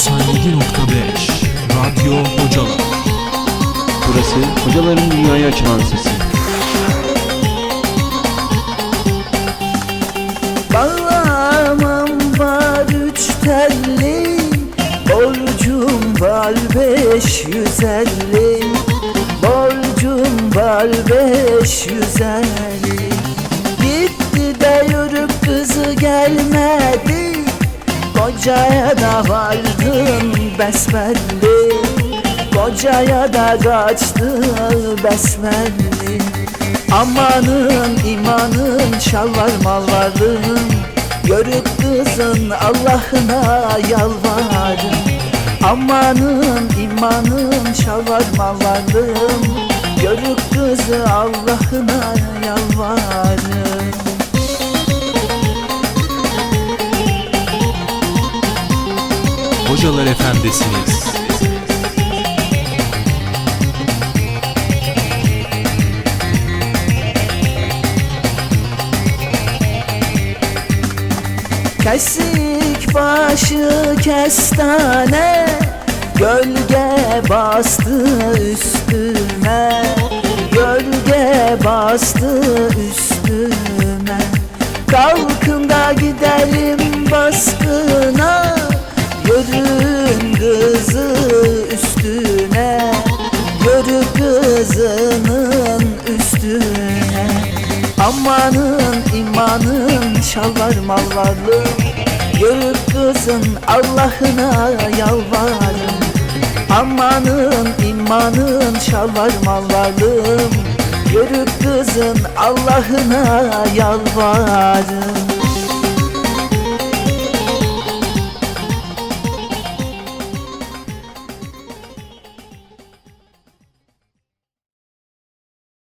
97.5 Radyo Hocalar. Burası hocaların dünyaya açılan sesi. Bağlamam var üç telli Borcum var beş yüz elli. Borcum var beş yüz elli de yürüp kızı gelmedi. Kocaya da vardın besbelli Kocaya da kaçtı besbelli Amanın imanın şalvar mal varlığın Görüp kızın Allah'ına yalvarın. Amanın imanın şalvar mal varlığın Görüp kızı Allah'ına yalvarın Hocalar efendisiniz. Kesik başı kestane Gölge bastı üstüme. Gölge bastı üstüme. Kalkın da gidelim baskına Amanın imanın şalvar mallarlı Görüp kızın Allah'ına yalvarın Amanın imanın şalvar mallarlım Görüp kızın Allah'ına yalvarın